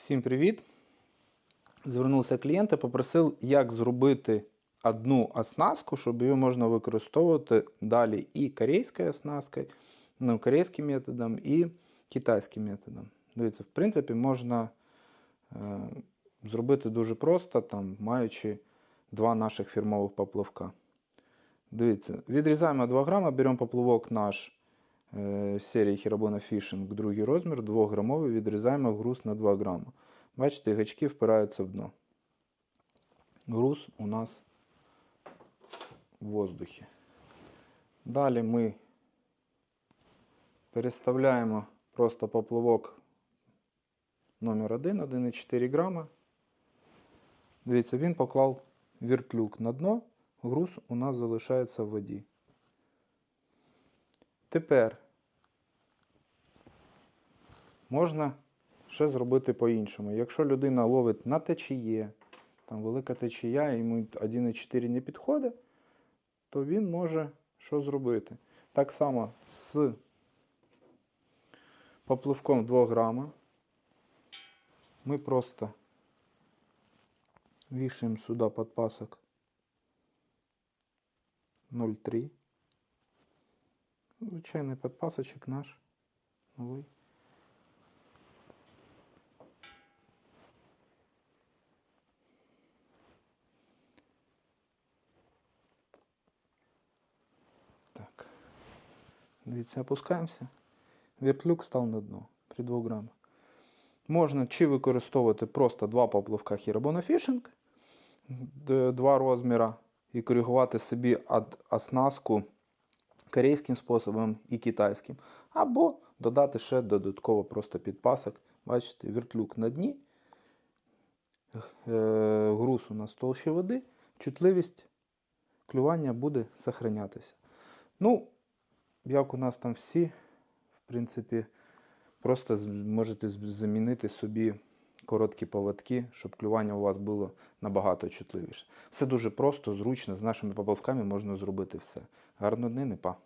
Всім привіт! Звернувся клієнт і попросив, як зробити одну оснастку, щоб її можна використовувати далі і корейською оснасткою, ну, корейським методом, і китайським методом. Дивіться, в принципі, можна е, зробити дуже просто, там, маючи два наших фірмових поплавка. Дивіться, відрізаємо 2 грама, беремо поплавок наш серії Hirabono Fishing, другий розмір, 2 грамовий, відрізаємо в груз на 2 грама. Бачите, гачки впираються в дно. Груз у нас в воздухі. Далі ми переставляємо просто поплавок номер 1, 1,4 грама. Дивіться, він поклав віртлюк на дно, груз у нас залишається в воді. Тепер можна ще зробити по-іншому. Якщо людина ловить на течіє, там велика течія, йому 1,4 не підходить, то він може що зробити? Так само з попливком 2 грама ми просто вішаємо сюди подпасок 0,3. Звичайний подпасочок наш новий. Так. Дивіться, опускаємося. Вертлюк став на дно при 2 грамах. Можна чи використовувати просто два поплавка Fishing, два розміра, і коригувати собі оснастку корейським способом і китайським. Або додати ще додатково просто підпасок. Бачите, вертлюк на дні, е, груз у нас в толщі води, чутливість клювання буде сохранятися. Ну, як у нас там всі, в принципі, просто можете замінити собі короткі поводки, щоб клювання у вас було набагато чутливіше. Все дуже просто, зручно, з нашими поплавками можна зробити все. Гарно дни, не па.